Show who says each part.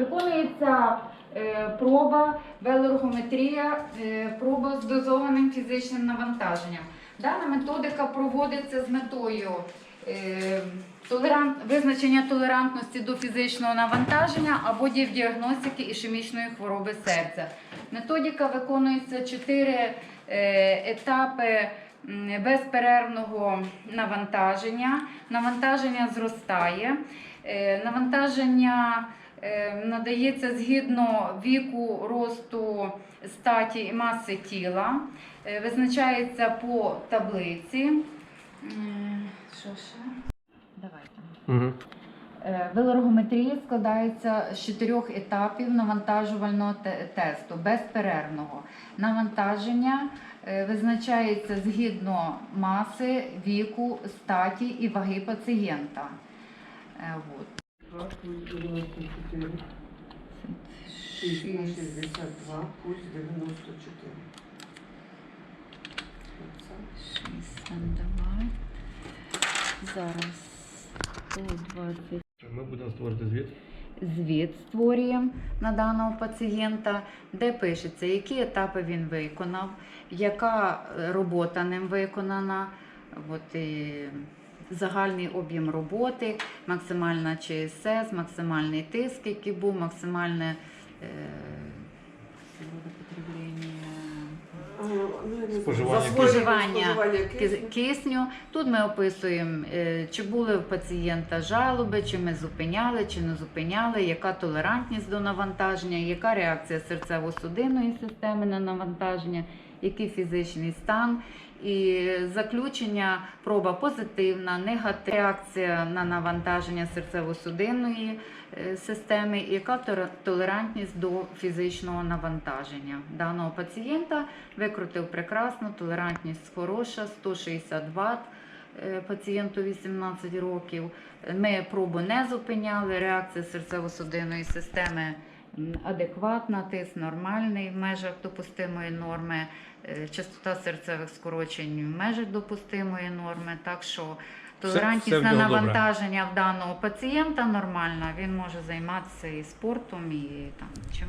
Speaker 1: Виконується е, проба, велоргометрія, е, проба з дозованим фізичним навантаженням. Дана методика проводиться з метою е, визначення толерантності до фізичного навантаження або діагностики ішемічної хвороби серця. Методика виконується 4 етапи безперервного навантаження. Навантаження зростає. Навантаження надається згідно віку, росту, статі і маси тіла. Е, Визначається по таблиці. Що ще? Давайте.
Speaker 2: Угу.
Speaker 1: Е, Велоргометрія складається з чотирьох етапів навантажувального тесту безперервного. Навантаження е, визначається згідно маси, віку, статі і ваги пацієнта. Е,
Speaker 3: 62, пульс 94.
Speaker 1: 62. Зараз 120.
Speaker 2: Ми будемо створити звіт.
Speaker 1: звіт створюємо на даного пацієнта, де пишеться, які етапи він виконав, яка робота ним виконана, от, і загальний об'єм роботи, максимальна ЧСС, максимальний тиск, який був, максимальне е.
Speaker 2: Споживання
Speaker 1: Споживання
Speaker 3: Споживання кисню.
Speaker 1: кисню. Тут ми описуємо, е, чи були в пацієнта жалоби, чи ми зупиняли, чи не зупиняли, яка толерантність до навантаження, яка реакція серцево-судинної системи на навантаження, який фізичний стан. І заключення проба позитивна, негативна реакція на навантаження серцево-судинної е, системи, яка толерантність до фізичного навантаження даного пацієнта. Викрутив прекрасно, толерантність хороша, 160 Вт. е, Пацієнту 18 років. Ми пробу не зупиняли. Реакція серцево-судинної системи адекватна, тиск нормальний в межах допустимої норми, е, частота серцевих скорочень в межах допустимої норми. Так що толерантність на навантаження в даного пацієнта нормальна. Він може займатися і спортом, і там чим.